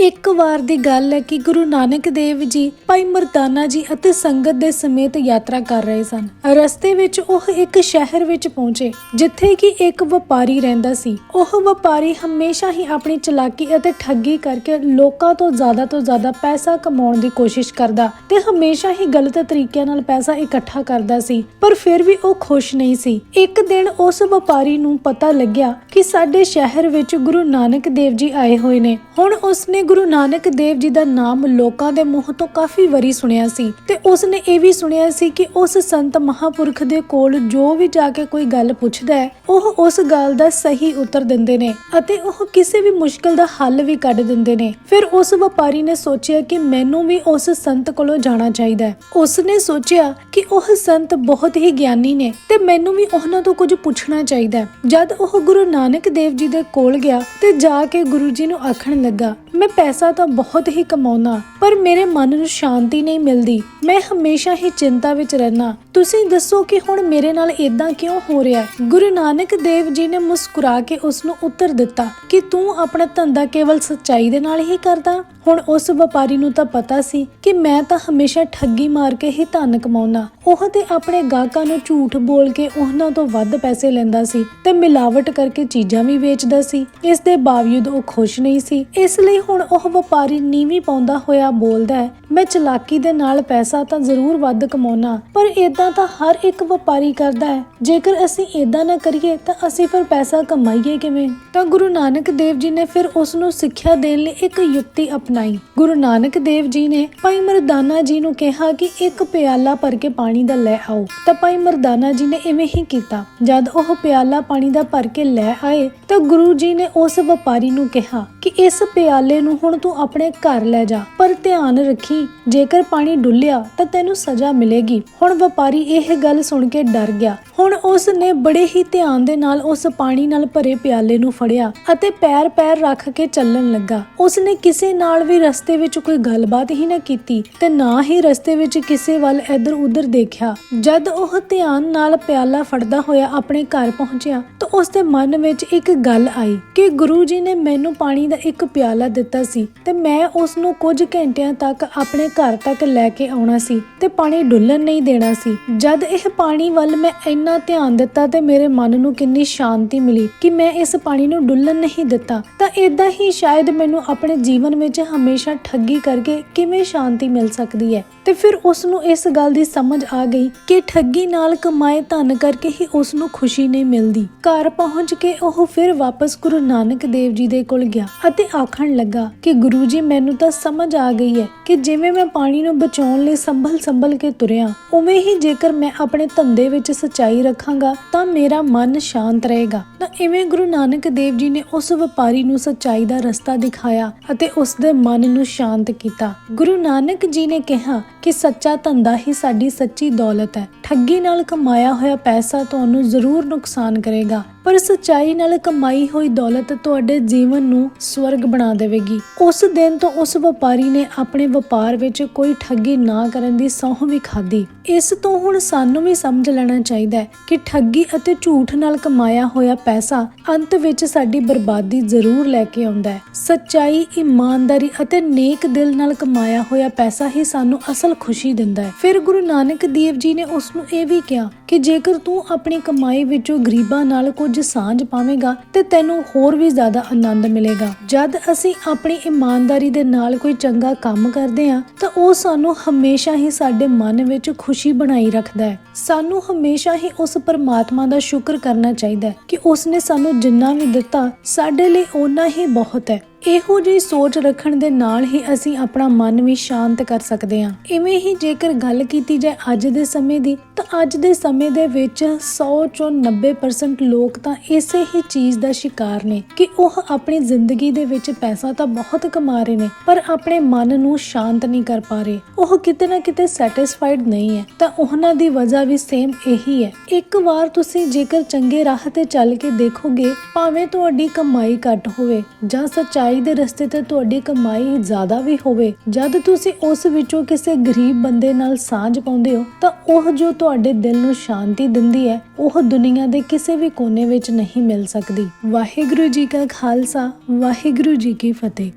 ਇੱਕ ਵਾਰ ਦੀ ਗੱਲ ਹੈ ਕਿ ਗੁਰੂ ਨਾਨਕ ਦੇਵ ਜੀ, ਭਾਈ ਮਰਦਾਨਾ ਜੀ ਅਤੇ ਸੰਗਤ ਦੇ ਸਮੇਤ ਯਾਤਰਾ ਕਰ ਰਹੇ ਸਨ। ਰਸਤੇ ਵਿੱਚ ਉਹ ਇੱਕ ਸ਼ਹਿਰ ਵਿੱਚ ਪਹੁੰਚੇ, ਜਿੱਥੇ ਕਿ ਇੱਕ ਵਪਾਰੀ ਰਹਿੰਦਾ ਸੀ। ਉਹ ਵਪਾਰੀ ਹਮੇਸ਼ਾ ਹੀ ਆਪਣੀ ਚਲਾਕੀ ਅਤੇ ਠੱਗੀ ਕਰਕੇ ਲੋਕਾਂ ਤੋਂ ਜ਼ਿਆਦਾ ਤੋਂ ਜ਼ਿਆਦਾ ਪੈਸਾ ਕਮਾਉਣ ਦੀ ਕੋਸ਼ਿਸ਼ ਕਰਦਾ ਤੇ ਹਮੇਸ਼ਾ ਹੀ ਗਲਤ ਤਰੀਕਿਆਂ ਨਾਲ ਪੈਸਾ ਇਕੱਠਾ ਕਰਦਾ ਸੀ, ਪਰ ਫਿਰ ਵੀ ਉਹ ਖੁਸ਼ ਨਹੀਂ ਸੀ। ਇੱਕ ਦਿਨ ਉਸ ਵਪਾਰੀ ਨੂੰ ਪਤਾ ਲੱਗਿਆ ਕਿ ਸਾਡੇ ਸ਼ਹਿਰ ਵਿੱਚ ਗੁਰੂ ਨਾਨਕ ਦੇਵ ਜੀ ਆਏ ਹੋਏ ਨੇ। ਹੁਣ ਉਸਨੇ ਗੁਰੂ ਨਾਨਕ ਦੇਵ ਜੀ ਦਾ ਨਾਮ ਲੋਕਾਂ ਦੇ ਮੂੰਹ ਤੋਂ ਕਾਫੀ ਵਾਰੀ ਸੁਣਿਆ ਸੀ ਤੇ ਉਸਨੇ ਇਹ ਵੀ ਸੁਣਿਆ ਸੀ ਕਿ ਉਸ ਸੰਤ ਮਹਾਪੁਰਖ ਦੇ ਕੋਲ ਜੋ ਵੀ ਜਾ ਕੇ ਕੋਈ ਗੱਲ ਪੁੱਛਦਾ ਹੈ, ਉਹ ਉਸ ਗੱਲ ਦਾ ਸਹੀ ਉੱਤਰ ਦਿੰਦੇ ਨੇ ਅਤੇ ਉਹ ਕਿਸੇ ਵੀ ਮੁਸ਼ਕਲ ਦਾ ਹੱਲ ਵੀ ਕੱਢ ਦਿੰਦੇ ਨੇ। ਫਿਰ ਉਸ ਵਪਾਰੀ ਨੇ ਸੋਚਿਆ ਕਿ ਮੈਨੂੰ ਵੀ ਉਸ ਸੰਤ ਕੋਲੋਂ ਜਾਣਾ ਚਾਹੀਦਾ ਹੈ। ਉਸਨੇ ਸੋਚਿਆ ਕਿ ਉਹ ਸੰਤ ਬਹੁਤ ਹੀ ਗਿਆਨੀ ਨੇ ਤੇ ਮੈਨੂੰ ਵੀ ਉਹਨਾਂ ਤੋਂ ਕੁਝ ਪੁੱਛਣਾ ਚਾਹੀਦਾ ਹੈ। ਜਦ ਉਹ ਗੁਰੂ ਨਾਨਕ ਦੇਵ ਜੀ ਦੇ ਕੋਲ ਗਿਆ ਤੇ ਜਾ ਕੇ ਗੁਰੂ ਜੀ ਨੂੰ ਆਖਣ ਲੱਗਾ, ਮੈਂ ਪੈਸਾ ਤਾਂ ਬਹੁਤ ਹੀ ਕਮਾਉਣਾ, ਪਰ ਮੇਰੇ ਮਨ ਨੂੰ ਸ਼ਾਂਤੀ ਨਹੀਂ ਮਿਲਦੀ। ਮੈਂ ਹਮੇਸ਼ਾ ਹੀ ਚਿੰਤਾ ਵਿੱਚ ਰਹਿਣਾ ਤੁਸੀਂ ਦੱਸੋ ਕਿ ਹੁਣ ਮੇਰੇ ਨਾਲ ਇਦਾਂ ਕਿਉਂ ਹੋ ਰਿਹਾ ਹੈ? ਗੁਰੂ ਨਾਨਕ ਦੇਵ ਜੀ ਨੇ ਮੁਸਕਰਾ ਕੇ ਉਸ ਨੂੰ ਉੱਤਰ ਦਿੱਤਾ ਕਿ ਤੂੰ ਆਪਣਾ ਧੰਦਾ ਕੇਵਲ ਸੱਚਾਈ ਦੇ ਨਾਲ ਹੀ ਕਰਦਾ। ਹੁਣ ਉਸ ਵਪਾਰੀ ਨੂੰ ਤਾਂ ਪਤਾ ਸੀ ਕਿ ਮੈਂ ਤਾਂ ਹਮੇਸ਼ਾ ਠੱਗੀ ਮਾਰ ਕੇ ਹੀ ਧਨ ਕਮਾਉਣਾ। ਉਹ ਤੇ ਆਪਣੇ ਗਾਹਕਾਂ ਨੂੰ ਝੂਠ ਬੋਲ ਕੇ ਉਹਨਾਂ ਤੋਂ ਵੱਧ ਪੈਸੇ ਲੈਂਦਾ ਸੀ ਤੇ ਮਿਲਾਵਟ ਕਰਕੇ ਚੀਜ਼ਾਂ ਵੀ ਵੇਚਦਾ ਸੀ। ਇਸ ਦੇ ਬਾਵਜੂਦ ਉਹ ਖੁਸ਼ ਨਹੀਂ ਸੀ। ਇਸ ਲਈ ਹੁਣ ਉਹ ਵਪਾਰੀ ਨੀਵੀਂ ਪਾਉਂਦਾ ਹੋਇਆ ਬੋਲਦਾ ਹੈ, ਮੈਂ ਚਲਾਕੀ ਦੇ ਨਾਲ ਪੈਸਾ ਤਾਂ ਜ਼ਰੂਰ ਵੱਧ ਕਮਾਉਣਾ, ਪਰ ਇਦਾਂ ਤਾਂ ਹਰ ਇੱਕ ਵਪਾਰੀ ਕਰਦਾ ਹੈ। ਜੇਕਰ ਅਸੀਂ ਇਦਾਂ ਨਾ ਕਰੀਏ ਤਾਂ ਅਸੀਂ ਫਿਰ ਪੈਸਾ ਕਮਾਈਏ ਕਿਵੇਂ? ਤਾਂ ਗੁਰੂ ਨਾਨਕ ਦੇਵ ਜੀ ਨੇ ਫਿਰ ਉਸ ਨੂੰ ਸਿੱਖਿਆ ਦੇਣ ਲਈ ਇੱਕ ਯੁਕਤੀ ਅਪਣਾਈ। ਗੁਰੂ ਨਾਨਕ ਦੇਵ ਜੀ ਨੇ ਭਾਈ ਮਰਦਾਨਾ ਜੀ ਨੂੰ ਕਿਹਾ ਕਿ ਇੱਕ ਪਿਆਲਾ ਭਰ ਕੇ ਪਾਣੀ ਦਾ ਲੈ ਆਓ। ਤਾਂ ਭਾਈ ਮਰਦਾਨਾ ਜੀ ਨੇ ਇਵੇਂ ਹੀ ਕੀਤਾ। ਜਦ ਉਹ ਪਿਆਲਾ ਪਾਣੀ ਦਾ ਭਰ ਕੇ ਲੈ ਆਏ, ਤਾਂ ਗੁਰੂ ਜੀ ਨੇ ਉਸ ਵਪਾਰੀ ਨੂੰ ਕਿਹਾ ਕਿ ਇਸ ਪਿਆਲੇ ਨੂੰ ਹੁਣ ਤੂੰ ਆਪਣੇ ਘਰ ਲੈ ਜਾ। ਪਰ ਧਿਆਨ ਰੱਖੀ, ਜੇਕਰ ਪਾਣੀ ਡੁੱਲਿਆ ਤਾਂ ਤੈਨੂੰ ਸਜ਼ਾ ਮਿਲੇਗੀ। ਹੁਣ ਵਪਾਰੀ ਇਹ ਗੱਲ ਸੁਣ ਕੇ ਡਰ ਗਿਆ। ਹੁਣ ਉਸ ਨੇ ਬੜੇ ਹੀ ਧਿਆਨ ਦੇ ਨਾਲ ਉਸ ਪਾਣੀ ਨਾਲ ਭਰੇ ਪਿਆਲੇ ਨੂੰ ਫੜਿਆ ਅਤੇ ਪੈਰ ਪੈਰ ਰੱਖ ਕੇ ਚੱਲਣ ਲੱਗਾ। ਉਸ ਨੇ ਕਿਸੇ ਨਾਲ ਵੀ ਰਸਤੇ ਵਿੱਚ ਕੋਈ ਗੱਲਬਾਤ ਹੀ ਨਾ ਕੀਤੀ ਤੇ ਨਾ ਹੀ ਰਸਤੇ ਵਿੱਚ ਕਿਸੇ ਵੱਲ ਇੱਧਰ ਉੱਧਰ ਦੇਖਿਆ। ਜਦ ਉਹ ਧਿਆਨ ਨਾਲ ਪਿਆਲਾ ਫੜਦਾ ਹੋਇਆ ਆਪਣੇ ਘਰ ਪਹੁੰਚਿਆ ਤਾਂ ਉਸ ਦੇ ਮਨ ਵਿੱਚ ਇੱਕ ਗੱਲ ਆਈ ਕਿ ਗੁਰੂ ਜੀ ਨੇ ਮੈਨੂੰ ਪਾਣੀ ਦਾ ਇੱਕ ਪਿਆਲਾ ਦਿੱਤਾ ਸੀ ਤੇ ਮੈਂ ਉਸ ਨੂੰ ਕੁਝ ਘੰਟਿਆਂ ਤੱਕ ਆਪਣੇ ਘਰ ਤੱਕ ਲੈ ਕੇ ਆਉਣਾ ਸੀ ਤੇ ਪਾਣੀ ਡੁੱਲਣ ਨਹੀਂ ਦੇਣਾ ਸੀ। ਜਦ ਇਹ ਪਾਣੀ ਵੱਲ ਮੈਂ ਇੰਨਾ ਧਿਆਨ ਦਿੱਤਾ ਤੇ ਮੇਰੇ ਮਨ ਨੂੰ ਕਿੰਨੀ ਸ਼ਾਂਤੀ ਮਿਲੀ ਕਿ ਮੈਂ ਇਸ ਪਾਣੀ ਨੂੰ ਡੁੱਲਣ ਨਹੀਂ ਦਿੱਤਾ। ਤਾਂ ਇਦਾਂ ਹੀ ਸ਼ਾਇਦ ਮੈਨੂੰ ਆਪਣੇ ਜੀਵਨ ਵਿੱਚ ਹਮੇਸ਼ਾ ਠੱਗੀ ਕਰਕੇ ਕਿਵੇਂ ਸ਼ਾਂਤੀ ਮਿਲ ਸਕਦੀ ਹੈ? ਤੇ ਫਿਰ ਉਸ ਨੂੰ ਇਸ ਗੱਲ ਦੀ ਸਮਝ ਆ ਗਈ ਕਿ ਠੱਗੀ ਨਾਲ ਕਮਾਏ ਧਨ ਕਰਕੇ ਹੀ ਉਸ ਨੂੰ ਖੁਸ਼ੀ ਨਹੀਂ ਮਿਲਦੀ। ਘਰ ਪਹੁੰਚ ਕੇ ਉਹ ਫਿਰ ਵਾਪਸ ਗੁਰੂ ਨਾਨਕ ਦੇਵ ਜੀ ਦੇ ਕੋਲ ਗਿਆ ਅਤੇ ਆਖਣ ਲੱਗਾ ਕਿ ਗੁਰੂ ਜੀ, ਮੈਨੂੰ ਤਾਂ ਸਮਝ ਆ ਗਈ ਹੈ ਕਿ ਜਿਵੇਂ ਮੈਂ ਪਾਣੀ ਨੂੰ ਬਚਾਉਣ ਲਈ ਸੰਭਲ ਸੰਭਲ ਕੇ ਤੁਰਿਆ, ਉਵੇਂ ਹੀ ਜੇਕਰ ਮੈਂ ਆਪਣੇ ਧੰਦੇ ਵਿੱਚ ਸਚਾਈ ਰੱਖਾਂਗਾ, ਤਾਂ ਮੇਰਾ ਮਨ ਸ਼ਾਂਤ ਰਹੇਗਾ। ਤਾਂ ਇਵੇਂ ਗੁਰੂ ਨਾਨਕ ਦੇਵ ਜੀ ਨੇ ਉਸ ਵਪਾਰੀ ਨੂੰ ਸੱਚਾਈ ਦਾ ਰਸਤਾ ਦਿਖਾਇਆ ਅਤੇ ਉਸ ਦੇ ਮਨ ਨੂੰ ਸ਼ਾਂਤ ਕੀਤਾ। ਗੁਰੂ ਨਾਨਕ ਜੀ ਨੇ ਕਿਹਾ ਕਿ ਸੱਚਾ ਧੰਦਾ ਹੀ ਸਾਡੀ ਸੱਚੀ ਦੌਲਤ ਹੈ। ਠੱਗੀ ਨਾਲ ਕਮਾਇਆ ਹੋਇਆ ਪੈਸਾ ਤੁਹਾਨੂੰ ਜ਼ਰੂਰ ਨੁਕਸਾਨ ਕਰੇਗਾ। ਪਰ ਸਚਾਈ ਨਾਲ ਕਮਾਈ ਹੋਈ ਦੌਲਤ ਤੁਹਾਡੇ ਜੀਵਨ ਨੂੰ ਸਵਰਗ ਬਣਾ ਦੇਵੇਗੀ। ਉਸ ਦਿਨ ਤੋਂ ਉਸ ਵਪਾਰੀ ਨੇ ਆਪਣੇ ਵਪਾਰ ਵਿੱਚ ਕੋਈ ਠੱਗੀ ਨਾ ਕਰਨ ਦੀ ਸਹੁੰ ਵੀ ਖਾਧੀ। ਇਸ ਤੋਂ ਹੁਣ ਸਾਨੂੰ ਵੀ ਸਮਝ ਲੈਣਾ ਚਾਹੀਦਾ ਹੈ ਕਿ ਠੱਗੀ ਅਤੇ ਝੂਠ ਨਾਲ ਕਮਾਇਆ ਹੋਇਆ ਪੈਸਾ ਅੰਤ ਵਿੱਚ ਸਾਡੀ ਬਰਬਾਦੀ ਜ਼ਰੂਰ ਲੈ ਕੇ ਆਉਂਦਾ ਹੈ। ਸੱਚਾਈ ਇਮਾਨਦਾਰੀ ਅਤੇ ਨੇਕ ਦਿਲ ਨਾਲ ਕਮਾਇਆ ਹੋਇਆ ਪੈਸਾ ਹੀ ਸਾਨੂੰ ਅਸਲ ਖੁਸ਼ੀ ਦਿੰਦਾ ਹੈ। ਫਿਰ ਗੁਰੂ ਨਾਨਕ ਦੇਵ ਜੀ ਨੇ ਉਸ ਨੂੰ ਇਹ ਵੀ ਕਿਹਾ ਕਿ ਜੇਕਰ ਤੂੰ ਆਪਣੀ ਕਮਾਈ ਵਿੱਚੋਂ ਗਰੀਬਾਂ ਨਾਲ ਕੁਝ ਸਾਂਝ ਪਾਵੇਂਗਾ ਤੇ ਤੈਨੂੰ ਹੋਰ ਵੀ ਜ਼ਿਆਦਾ ਆਨੰਦ ਮਿਲੇਗਾ। ਜਦ ਅਸੀਂ ਆਪਣੀ ਇਮਾਨਦਾਰੀ ਦੇ ਨਾਲ ਕੋਈ ਚੰਗਾ ਕੰਮ ਕਰਦੇ ਹਾਂ, ਤਾਂ ਉਹ ਸਾਨੂੰ ਹਮੇਸ਼ਾ ਹੀ ਸਾਡੇ ਮਨ ਵਿੱਚ ਖੁਸ਼ੀ ਬਣਾਈ ਰੱਖਦਾ ਹੈ। ਸਾਨੂੰ ਹਮੇਸ਼ਾ ਹੀ ਉਸ ਪਰਮਾਤਮਾ ਦਾ ਸ਼ੁਕਰ ਕਰਨਾ ਚਾਹੀਦਾ ਹੈ ਕਿ ਉਸ ਨੇ ਸਾਨੂੰ ਜਿੰਨਾ ਵੀ ਦਿੱਤਾ, ਸਾਡੇ ਲਈ ਓਨਾ ਹੀ ਬਹੁਤ ਹੈ। ਇਹੋ ਜਿਹੀ ਸੋਚ ਰੱਖਣ ਦੇ ਨਾਲ ਹੀ ਅਸੀਂ ਆਪਣਾ ਮਨ ਵੀ ਸ਼ਾਂਤ ਕਰ ਸਕਦੇ ਹਾਂ। ਇਵੇਂ ਹੀ ਜੇਕਰ ਗੱਲ ਕੀਤੀ ਜਾਏ ਅੱਜ ਦੇ ਸਮੇਂ ਦੀ, ਤਾਂ ਅੱਜ ਦੇ ਸਮੇਂ ਦੇ ਵਿੱਚ 100 ਚੋਂ 90% ਲੋਕ ਤਾਂ ਇਸੇ ਹੀ ਚੀਜ਼ ਦਾ ਸ਼ਿਕਾਰ ਨੇ ਕਿ ਉਹ ਆਪਣੀ ਜ਼ਿੰਦਗੀ ਦੇ ਵਿੱਚ ਪੈਸਾ ਤਾਂ ਬਹੁਤ ਕਮਾ ਰਹੇ ਨੇ, ਪਰ ਆਪਣੇ ਮਨ ਨੂੰ ਸ਼ਾਂਤ ਨਹੀਂ ਕਰ ਪਾ ਰਹੇ। ਉਹ ਕਿਤੇ ਨਾ ਕਿਤੇ ਸੈਟੀਸਫਾਈਡ ਨਹੀਂ ਹੈ, ਤਾਂ ਉਹਨਾਂ ਦੀ ਵਜ੍ਹਾ ਵੀ ਸੇਮ ਇਹੀ ਹੈ। ਇੱਕ ਵਾਰ ਤੁਸੀਂ ਜੇਕਰ ਚੰਗੇ ਰਾਹ ਤੇ ਚੱਲ ਕੇ ਦੇਖੋਗੇ, ਭਾਵੇਂ ਤੁਹਾਡੀ ਕਮਾਈ ਘੱਟ ਹੋਵੇ ਜਾਂ ਸੱਚਾਈ ਦੇ ਰਸਤੇ ਤੇ ਤੁਹਾਡੀ ਕਮਾਈ ਜ਼ਿਆਦਾ ਵੀ ਹੋਵੇ। ਜਦ ਤੁਸੀਂ ਉਸ ਵਿੱਚੋਂ ਕਿਸੇ ਗਰੀਬ ਬੰਦੇ ਨਾਲ ਸਾਂਝ ਪਾਉਂਦੇ ਹੋ, ਤਾਂ ਉਹ ਜੋ ਤੁਹਾਡੇ ਦਿਲ ਨੂੰ ਸ਼ਾਂਤੀ ਦਿੰਦੀ ਹੈ, ਉਹ ਦੁਨੀਆ ਦੇ ਕਿਸੇ ਵੀ ਕੋਨੇ ਵਿੱਚ ਨਹੀਂ ਮਿਲ ਸਕਦੀ। ਵਾਹਿਗੁਰੂ ਜੀ ਕਾ ਖਾਲਸਾ, ਵਾਹਿਗੁਰੂ ਜੀ ਕੀ ਫਤਿਹ।